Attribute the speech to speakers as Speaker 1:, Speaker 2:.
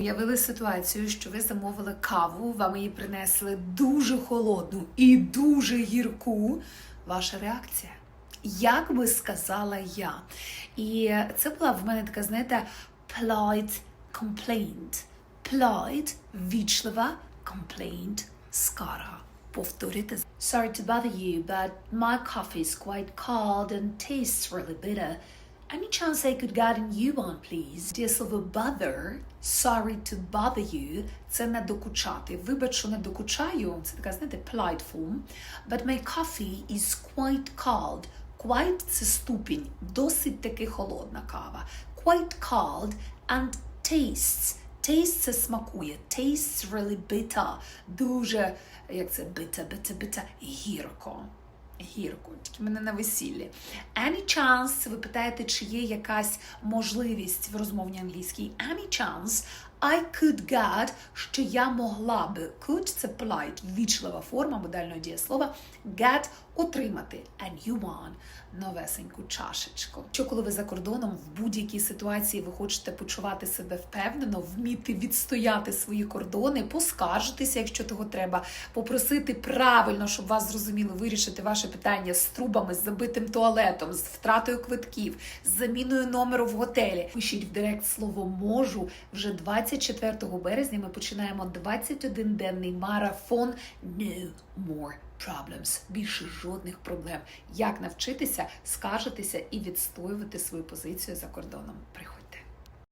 Speaker 1: Уявили ситуацію, що ви замовили каву, вам її принесли дуже холодну і дуже гірку. Ваша реакція? Як би сказала я? І це була в мене така, знаєте, polite complaint. Polite – вічлива, complaint – скарга. Повторити. Sorry to bother you, but my coffee is quite cold and tastes really bitter. Any chance I could a new one, please? Дієслово bother, sorry to bother you, це не докучати. Вибач, що не докучаю, це така, знаєте, polite form. But my coffee is quite cold. Quite – це ступінь, досить таки холодна кава. Quite cold and tastes. Taste – це смакує. Tastes really bitter. Дуже, як це, bitter, bitter, bitter, гірко. Гірко, тільки мене на весіллі. Any chance, ви питаєте, чи є якась можливість в розмовній англійській. Any chance I could get, що я могла би. Could – це polite, вічлива форма модального дієслова. Get – отримати. A new one – новесеньку чашечку. Що коли ви за кордоном в будь-якій ситуації ви хочете почувати себе впевнено, вміти відстояти свої кордони, поскаржитися, якщо того треба, попросити правильно, щоб вас зрозуміли, вирішити ваше питання з трубами, з забитим туалетом, з втратою квитків, з заміною номеру в готелі. Пишіть в директ слово можу. Вже 24 березня ми починаємо 21-денний марафон No More Problems. Більше жодних проблем. Як навчитися скаржитися і відстоювати свою позицію за кордоном? Приходьте.